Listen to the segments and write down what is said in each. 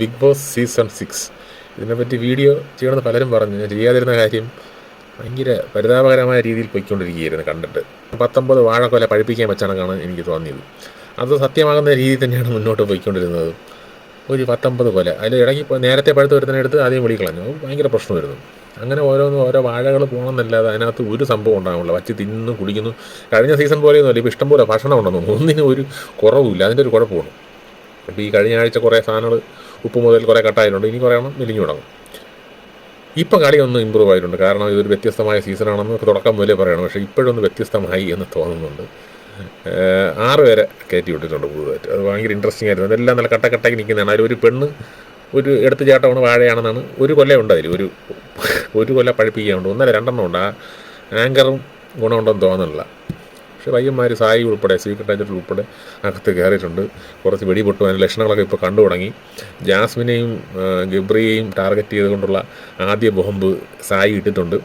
Big Boss season six. ഇതിനെപ്പറ്റി video ചെയ്യണമെന്ന് പലരും പറഞ്ഞു. ഞാൻ ചെയ്യാതിരുന്ന കാര്യം ഭയങ്കര പരിതാപകരമായ രീതിയിൽ പോയിക്കൊണ്ടിരിക്കുകയായിരുന്നു കണ്ടിട്ട്. പത്തൊമ്പത് വാഴക്കൊല പഴിപ്പിക്കാൻ വെച്ചാണെന്നാണ് എനിക്ക് തോന്നിയത്. അത് സത്യമാകുന്ന രീതിയിൽ തന്നെയാണ് മുന്നോട്ട് പോയിക്കൊണ്ടിരുന്നത്. ഒരു പത്തൊമ്പത് കൊല. അതിൽ ഇടയ്ക്ക് നേരത്തെ പഴുത്ത് വരുന്നതിനടുത്ത് ആദ്യം വിളിക്കളഞ്ഞു അത് ഭയങ്കര പ്രശ്നമായിരുന്നു. അങ്ങനെ ഓരോന്നും ഓരോ വാഴകൾ പോകണമെന്നല്ലാതെ അതിനകത്ത് ഒരു സംഭവം ഉണ്ടാകുള്ളൂ വച്ച് തിന്നു കുടിക്കുന്നു. കഴിഞ്ഞ സീസൺ പോലെയൊന്നുമല്ല ഇപ്പോൾ ഇഷ്ടംപോലെ ഭക്ഷണം ഉണ്ടെന്നു ഒന്നിനും ഒരു കുറവുമില്ല. അതിന്റെ ഒരു കുഴപ്പമാണ് അപ്പോൾ ഈ കഴിഞ്ഞ ആഴ്ച കുറേ സാധനങ്ങൾ ഉപ്പ് മുതൽ കുറേ കട്ടായിട്ടുണ്ട്. ഇനി കുറേ എണ്ണം മെലിഞ്ഞു തുടങ്ങും. ഇപ്പം കളി ഒന്ന് ഇമ്പ്രൂവ് ആയിട്ടുണ്ട്. കാരണം ഇതൊരു വ്യത്യസ്തമായ സീസണാണെന്ന് തുടക്കം മുതലേ പറയണം. പക്ഷേ ഇപ്പോഴൊന്ന് വ്യത്യസ്തമായി എന്ന് തോന്നുന്നുണ്ട്. ആറ് പേരെ കയറ്റി വിട്ടിട്ടുണ്ട് പുതുതായിട്ട്. അത് ഭയങ്കര ഇൻട്രസ്റ്റിംഗ് ആയിരുന്നു. അതെല്ലാം നല്ല കട്ട കട്ടയ്ക്ക് നിൽക്കുന്നതാണ്. അതിൽ ഒരു പെണ്ണ് ഒരു എടുത്ത് ചാട്ടമാണ് വാഴയാണെന്നാണ് ഒരു കൊല്ലം ഉണ്ട് അതിൽ. ഒരു ഒരു കൊല്ല പഴിപ്പിക്കാനുണ്ട് ഒന്നല്ല രണ്ടെണ്ണം ഉണ്ട്. ആ ആങ്കറും ഗുണമുണ്ടെന്ന് തോന്നുന്നില്ല. പക്ഷേ പയ്യന്മാർ സായി ഉൾപ്പെടെ സീക്രട്ട് ഏജന്റ് ഉൾപ്പെടെ അകത്ത് കയറിയിട്ടുണ്ട് കുറച്ച് വെടിപൊട്ടു അതിന്റെ ലക്ഷണങ്ങളൊക്കെ ഇപ്പോൾ കണ്ടു തുടങ്ങി. ജാസ്മിനെയും ഗബ്രിയെയും ടാർഗറ്റ് ചെയ്തുകൊണ്ടുള്ള ആദ്യ ബോംബ് സായി ഇട്ടിട്ടുണ്ട്.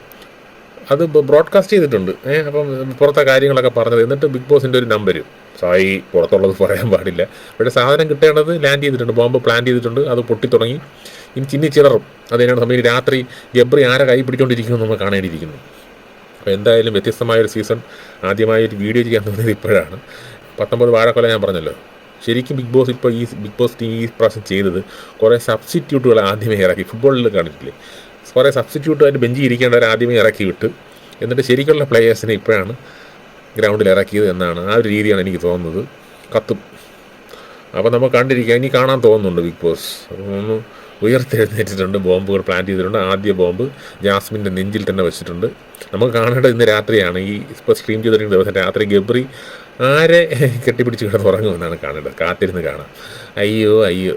അത് ബ്രോഡ്കാസ്റ്റ് ചെയ്തിട്ടുണ്ട്. ഏഹ് അപ്പം പുറത്തെ കാര്യങ്ങളൊക്കെ പറഞ്ഞത് എന്നിട്ട് ബിഗ് ബോസിന്റെ ഒരു നമ്പർ സായി പുറത്തുള്ളത് പറയാൻ പാടില്ല. പക്ഷേ സാധനം കിട്ടേണ്ടത് ലാൻഡ് ചെയ്തിട്ടുണ്ട് ബോംബ് പ്ലാൻ ചെയ്തിട്ടുണ്ട് അത് പൊട്ടിത്തുടങ്ങി ഇനി ചിന്നി ചിലറും. അതിനാണ് സമയം. രാത്രി ഗബ്രി ആരെ കൈ പിടിച്ചുകൊണ്ടിരിക്കുന്നു നമ്മൾ കാണേണ്ടിയിരിക്കുന്നു. അപ്പോൾ എന്തായാലും വ്യത്യസ്തമായൊരു സീസൺ ആദ്യമായി ഒരു വീഡിയോ ചെയ്യാൻ തോന്നിയത് ഇപ്പോഴാണ്. പത്തൊമ്പത് വാഴക്കൊല ഞാൻ പറഞ്ഞല്ലോ. ശരിക്കും ബിഗ് ബോസ് ഇപ്പോൾ ഈ ബിഗ് ബോസ് ടീം ഈ പ്രാവശ്യം ചെയ്തത് കുറേ സബ്സ്റ്റിറ്റ്യൂട്ടുകൾ ആദ്യമേ ഇറക്കി. ഫുട്ബോളിൽ കണ്ടിട്ടില്ലേ? കുറേ സബ്സ്റ്റിറ്റ്യൂട്ടായിട്ട് ബെഞ്ചിൽ ഇരിക്കേണ്ടവർ ആദ്യമേ ഇറക്കി വിട്ട് എന്നിട്ട് ശരിക്കുള്ള പ്ലേയേഴ്സിനെ ഇപ്പോഴാണ് ഗ്രൗണ്ടിൽ ഇറക്കിയത് എന്നാണ് ആ ഒരു രീതിയാണ് എനിക്ക് തോന്നുന്നത്. കത്തും. അപ്പോൾ നമ്മൾ കണ്ടിരിക്കുക. ഇനി കാണാൻ തോന്നുന്നുണ്ട് ബിഗ് ബോസ് ഒന്ന് ഉയർത്തെഴുന്നേറ്റിട്ടുണ്ട്. ബോംബുകൾ പ്ലാൻ ചെയ്തിട്ടുണ്ട്. ആദ്യ ബോംബ് ജാസ്മിന്റെ നെഞ്ചിൽ തന്നെ വെച്ചിട്ടുണ്ട്. നമുക്ക് കാണേണ്ടത് ഇന്ന് രാത്രിയാണ്. ഈ ഇപ്പോൾ സ്ട്രീം ചെയ്തിരിക്കുന്ന ദിവസം രാത്രി ഗബ്രി ആരെ കെട്ടിപ്പിടിച്ച് കിടന്ന് ഉറങ്ങുമെന്നാണ് കാണേണ്ടത്. കാത്തിരുന്ന് കാണാം. അയ്യോ അയ്യോ.